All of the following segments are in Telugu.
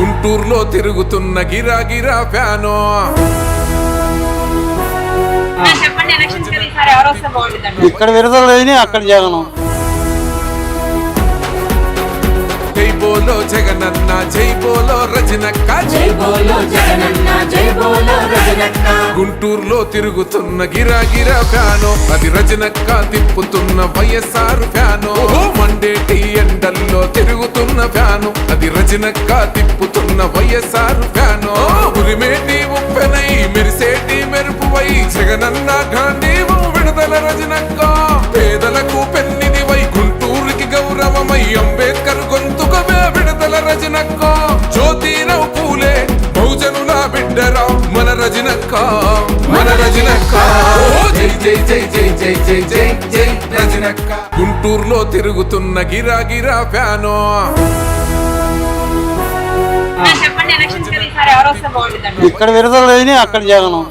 గుంటూరులో తిరుగుతున్న గిరా గిరా ఫ్యాను. ఇక్కడ విడుదల లేని అక్కడ జగనం. జై బోలో జగనన్న జై బోలో రజనక్క జై బోలో జగనన్న జై బోలో రజనక్క. గుంటూరులో తిరుగుతున్న గిరా గిరా ఫ్యాను. అది రజనక్క తిప్పుతున్న వైఎస్ఆర్ ఫ్యాను. అది తిప్పుతున్న వైఎస్ఆర్ ఫ్యాను. ఉరిమేటి ఉప్పెనై మెరిసేటి మెరుపువై జగనన్న గాంధీ విడుదల రజనక్క. పేదలకు పెన్నిదివై గుంటూరుకి గౌరవమై అంబేద్కర్ గొంతుకమే విడుదల రజనక్క. జ్యోతిరావు పూలే బహుజనుల బిడ్డరా మన రజనక్క. మన రజనక్క. జై జై జై జై జై జై జై జై రజనక్క. గుంటూరులో తిరుగుతున్న గిరా గిరా ఫ్యానో. ఇక్కడ విడుదల లేని అక్కడ జగనం.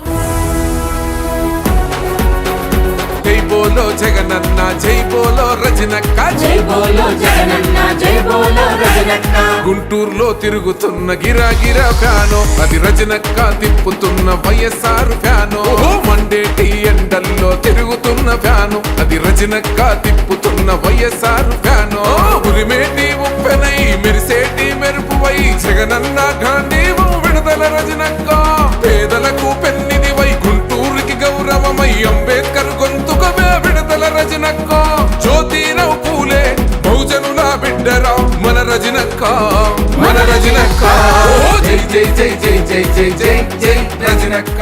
జై బోలో జగనన్న జై బోలో రజనక్క జై బోలో జగనన్న జై బోలో రజనక్క. గుంటూరులో తిరుగుతున్న గిరా గిరా ఫ్యాను అది రజనక్క తిప్పుతున్న వైఎస్ఆర్ ఫ్యాను. మండేటి ఎండల్లో తిరుగుతున్న ఫ్యాను అది రజనక్క తిప్పుతున్న వైఎస్ఆర్ ఫ్యాను. ఉరిమేటి ఉప్పెనై మెరిసేటి మెరుపువై జగనన్న శ్రీ అంబేద్కర్ గొంతుకమే విడతల రజనక్క. జ్యోతిరావు పూలే బహుజనుల బిడ్డరా మన రజనక్క మన రజనక్క. జై జై జై జై జై జై జై రజనక్క.